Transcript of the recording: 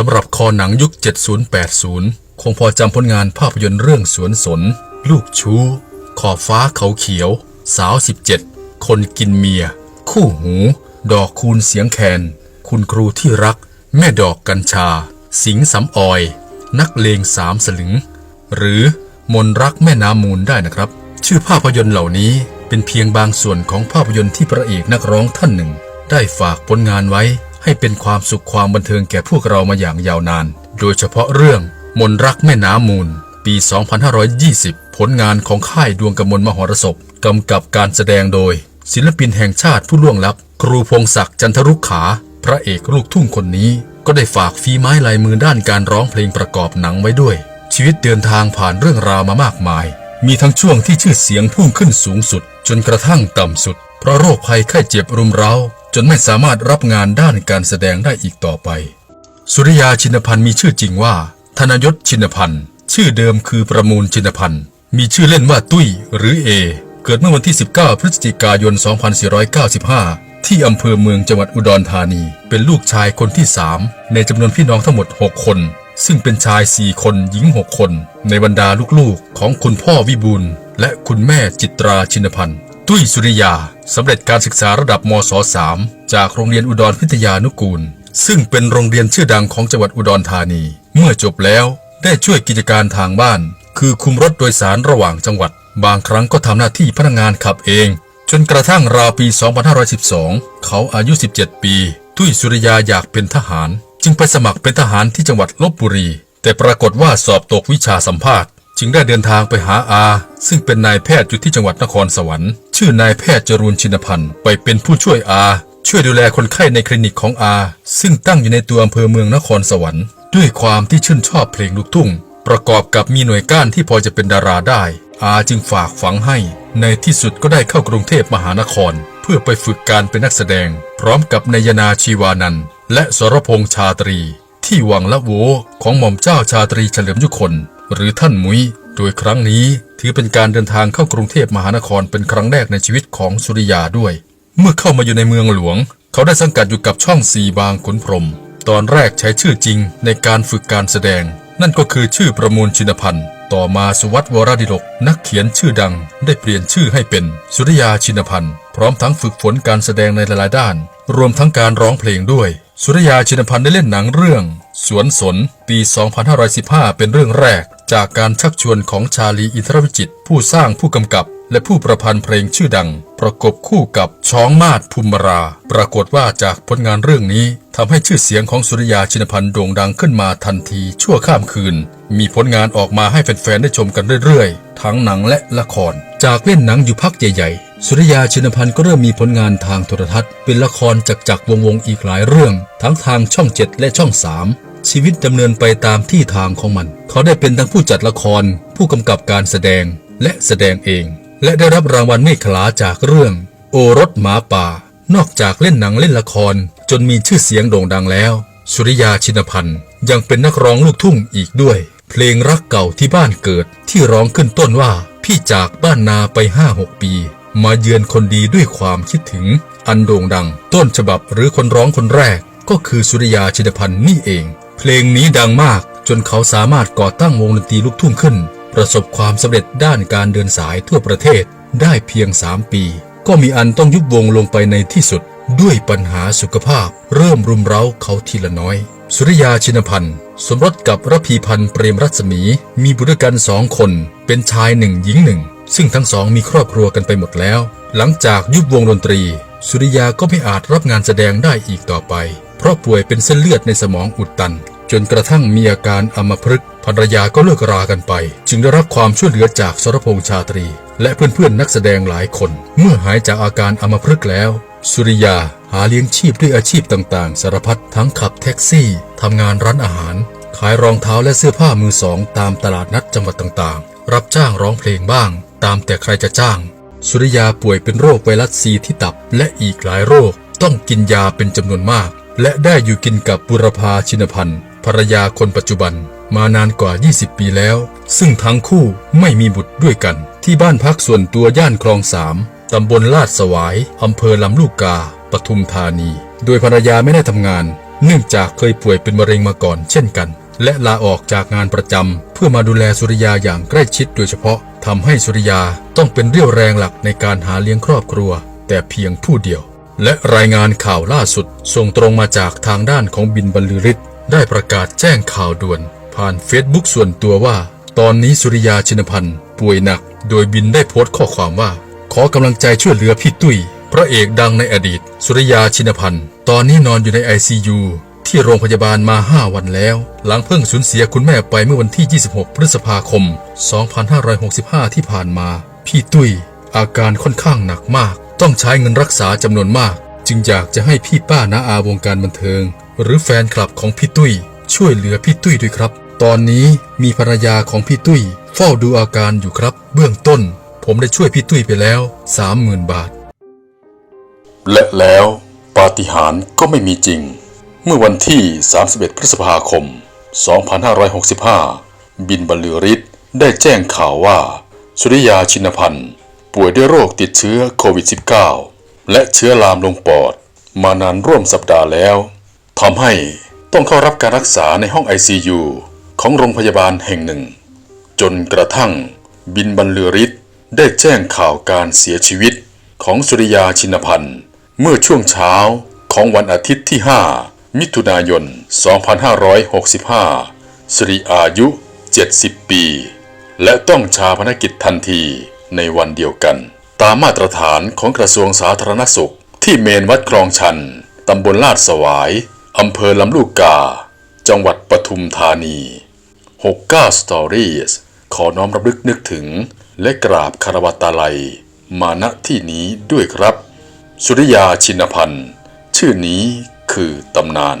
สำหรับคอหนังยุค 70-80 คงพอจำผลงานภาพยนตร์เรื่องสวนสน ลูกชู้ ขอบฟ้าเขาเขียว สาว 17 คนกินเมีย คู่หู ดอกคูณเสียงแคน คุณครูที่รัก แม่ดอกกัญชา สิงสำออย นักเลงสามสลึง หรือมนรักแม่น้ำมูลได้นะครับ ชื่อภาพยนตร์เหล่านี้เป็นเพียงบางส่วนของภาพยนตร์ที่พระเอกนักร้องท่านหนึ่ง ได้ฝากผลงานไว้ ให้เป็นความสุขความบันเทิงแก่พวกเรามาอย่างยาวนาน โดยเฉพาะเรื่องมนรักแม่น้ำมูล ปี 2520 ผลงานของค่ายดวงกมลมหรสพกำกับการแสดงโดย ศิลปินแห่งชาติผู้ล่วงลับ ครูพงศักดิ์จันทรุกขา พระเอกลูกทุ่งคนนี้ก็ได้ฝากฝีไม้ลายมือด้านการร้องเพลงประกอบหนังไว้ด้วย ชีวิตเดินทางผ่านเรื่องราวมามากมาย มีทั้งช่วงที่ชื่อเสียงพุ่งขึ้นสูงสุด จนกระทั่งต่ำสุด เพราะโรคภัยไข้เจ็บรุมเร้า จนไม่สามารถรับงานด้านการแสดงได้อีกต่อไป สุริยาชินพันธ์มีชื่อจริงว่า ธนยศชินพันธ์ชื่อเดิมคือประมูลชินพันธ์มีชื่อเล่นว่าตุ้ยหรือเอ เกิดเมื่อวันที่ 19 พฤศจิกายน 2495 ที่อำเภอเมืองจังหวัดอุดรธานี เป็นลูกชายคนที่ 3 ในจำนวนพี่น้องทั้งหมด 6 คน ซึ่งเป็นชาย 4 คนหญิง 6 คน ในบรรดาลูกๆ ของคุณพ่อวิบูลและคุณแม่จิตราชินพันธ์ ตุ้ยสุริยาสำเร็จการศึกษาระดับมศ .3 จากโรงเรียนอุดรพิทยานุกูล ซึ่งเป็นโรงเรียนชื่อดังของจังหวัดอุดรธานี เมื่อจบแล้วได้ช่วยกิจการทางบ้าน คือคุมรถโดยสารระหว่างจังหวัด บางครั้งก็ทำหน้าที่พนักงานขับเอง จนกระทั่งราวปี 2512 เขาอายุ 17 ปี ตุ้ยสุริยาอยากเป็นทหาร จึงไปสมัครเป็นทหารที่จังหวัดลบบุรี แต่ปรากฏว่าสอบตกวิชาสัมภาษณ์ จึงได้เดินทางไปหาอา ซึ่งเป็นนายแพทย์อยู่ที่จังหวัดนครสวรรค์ ชื่อนายแพทย์จรูนชินพันธ์ไปเป็นผู้ช่วยอา ช่วยดูแลคนไข้ในคลินิกของอา ซึ่งตั้งอยู่ในตัวอำเภอเมืองนครสวรรค์ ด้วยความที่ชื่นชอบเพลงลูกทุ่ง ประกอบกับมีหน่วยก้านที่พอจะเป็นดาราได้ อาจึงฝากฝังให้ ในที่สุดก็ได้เข้ากรุงเทพมหานคร เพื่อไปฝึกการเป็นนักแสดง พร้อมกับนายนาชีวานันและสรพงษ์ชาตรี ที่วังละโวของหม่อมเจ้าชาตรีเฉลิมยุคน หรือท่านมุ้ยโดยครั้งนี้ถือเป็นการเดินทางเข้ากรุงเทพมหานครเป็นครั้งแรกในชีวิตของสุริยาด้วย เมื่อเข้ามาอยู่ในเมืองหลวง เขาได้สังกัดอยู่กับช่องสีบางขุนพรม ตอนแรกใช้ชื่อจริงในการฝึกการแสดง นั่นก็คือชื่อประมูลชินพันธ์ต่อมาสุวัตวรดิลกนักเขียนชื่อดังได้เปลี่ยนชื่อให้เป็นสุริยาชินพันธ์พร้อมทั้งฝึกฝนการแสดงในหลายๆด้าน รวมทั้งการร้องเพลงด้วย สุริยาชินพันธ์ได้เล่นหนังเรื่อง สวนสนปี 2515 เป็นเรื่องแรก จากการชักชวนของชาลีอินทรวิจิต ผู้สร้างผู้กำกับ และผู้ประพันธ์เพลงชื่อดัง ประกบคู่กับช้องมาศภูมิรา ปรากฏว่าจากผลงานเรื่องนี้ทำให้ชื่อเสียงของสุริยาชินพันธ์โด่งดังขึ้นมาทันทีชั่วข้ามคืน มีผลงานออกมาให้แฟนๆได้ชมกันเรื่อยๆ ทั้งหนังและละคร จากเล่นหนังอยู่พักใหญ่ๆ สุริยาชินพันธ์ก็เริ่มมีผลงานทางโทรทัศน์ เป็นละครจักจักวงวงๆอีกหลายเรื่อง ทั้งทางช่องเจ็ดและช่องสาม ชีวิตดำเนินไปตามที่ทางของมัน เขาได้เป็นทั้งผู้จัดละคร ผู้กำกับการแสดงและแสดงเอง และได้รับรางวัลเมฆขลาจากเรื่อง โอรสหมาป่า นอกจากเล่นหนังเล่นละคร จนมีชื่อเสียงโด่งดังแล้ว สุริยาชินพันธ์ยังเป็นนักร้องลูกทุ่งอีกด้วย เพลงรักเก่าที่บ้านเกิดที่ร้องขึ้นต้นว่าพี่จากบ้านนาไปห้าหกปี มาเยือนคนดีด้วยความคิดถึง อันโด่งดัง ต้นฉบับหรือคนร้องคนแรกก็คือสุริยาชินพันธ์นี่เอง เพลงนี้ดังมากจนเขาสามารถก่อตั้งวงดนตรีลูกทุ่งขึ้น ประสบความสำเร็จด้านการเดินสายทั่วประเทศได้เพียง 3 ปี ก็มีอันต้องยุบวงลงไปในที่สุด ด้วยปัญหาสุขภาพ เริ่มรุมเร้าเขาทีละน้อย สุริยาชินพันธ์สมรสกับระพีพันธ์เปรมรัศมี มีบุตรกันสองคน เป็นชายหนึ่งหญิงหนึ่ง ซึ่งทั้งสองมีครอบครัวกันไปหมดแล้ว หลังจากยุบวงดนตรี สุริยาก็ไม่อาจรับงานแสดงได้อีกต่อไป เพราะป่วยเป็นเส้นเลือดในสมองอุดตัน จนกระทั่งมีอาการอัมพฤกษ์ภรรยาก็เลิกรากันไป จึงได้รับความช่วยเหลือจากสรพงษ์ชาตรี และเพื่อนๆนักแสดงหลายคน เมื่อหายจากอาการอัมพฤกษ์แล้ว สุริยาหาเลี้ยงชีพด้วยอาชีพต่างๆ สารพัดทั้งขับแท็กซี่ทำงานร้านอาหาร ขายรองเท้าและเสื้อผ้ามือสอง ตามตลาดนัดจังหวัดต่างๆ รับจ้างร้องเพลงบ้าง ตามแต่ใครจะจ้าง สุริยาป่วยเป็นโรคไวรัสซีที่ตับและอีกหลายโรค ต้องกินยาเป็นจำนวนมาก และได้อยู่กินกับบุรพาชินพันธ์ ภรรยาคนปัจจุบันมานานกว่า 20 ปีแล้ว ซึ่งทั้งคู่ไม่มีบุตรด้วยกัน ที่บ้านพักส่วนตัวย่านคลองสามตำบลลาดสวาย อำเภอลำลูกกา ปทุมธานี โดยภรรยาไม่ได้ทำงาน เนื่องจากเคยป่วยเป็นมะเร็งมาก่อนเช่นกัน และลาออกจากงานประจำเพื่อมาดูแลสุริยาอย่างใกล้ชิดโดยเฉพาะทำให้สุริยาต้องเป็นเรี่ยวแรงหลักในการหาเลี้ยงครอบครัว แต่เพียงผู้เดียว และรายงานข่าวล่าสุดส่งตรงมาจากทางด้านของบินบรรลือฤทธิ์ ได้ประกาศแจ้งข่าวด่วน ผ่านเฟซบุ๊กส่วนตัวว่า ตอนนี้สุริยาชินพันธ์ป่วยหนัก โดยบินได้โพสต์ข้อความว่า ขอกำลังใจช่วยเหลือพี่ตุ้ย พระเอกดังในอดีต สุริยาชินพันธ์ตอนนี้นอนอยู่ใน ICU ที่โรงพยาบาลมา 5 วันแล้ว หลังเพิ่งสูญเสียคุณแม่ไปเมื่อวันที่ 26 พฤษภาคม 2565 ที่ผ่านมา พี่ตุ้ย อาการค่อนข้างหนักมาก ต้องใช้เงินรักษาจำนวนมาก จึงอยากจะให้พี่ป้านาอาวงการบันเทิง หรือแฟนคลับของพี่ตุ้ย ช่วยเหลือพี่ตุ้ยด้วยครับ ตอนนี้มีภรรยาของพี่ตุ้ย เฝ้าดูอาการอยู่ครับ เบื้องต้น ผมได้ช่วยพี่ตุ้ยไปแล้ว30,000บาท และแล้วปาฏิหาริย์ก็ไม่มีจริง เมื่อวันที่ 31 พฤษภาคม 2565 บินบรรลือฤทธิ์ได้แจ้งข่าวว่า สุริยาชินพันธ์ป่วยด้วยโรคติดเชื้อโควิด -19 และเชื้อลามลงปอด มานานร่วมสัปดาห์แล้ว ทำให้ต้องเข้ารับการรักษาในห้อง ICU ของโรงพยาบาลแห่งหนึ่ง จนกระทั่งบินบรรลือฤทธิ์ได้แจ้งข่าวการเสียชีวิตของสุริยาชินพันธ์ เมื่อช่วงเช้าของวันอาทิตย์ที่ 5 มิถุนายน 2565สุริอายุ 70 ปี และต้องชาพนกิจทันทีในวันเดียวกัน ตามมาตรฐานของกระทรวงสาธารณสุข ที่เมนวัดคลองชัน ตำบลลาดสวาย อำเภอลำลูกกา จังหวัดปทุมธานี 69 Stories ขอน้อมรำลึกนึกถึง และกราบคารวตาลัย มาณที่นี้ด้วยครับ สุริยาชินพันธ์ ชื่อนี้คือตำนาน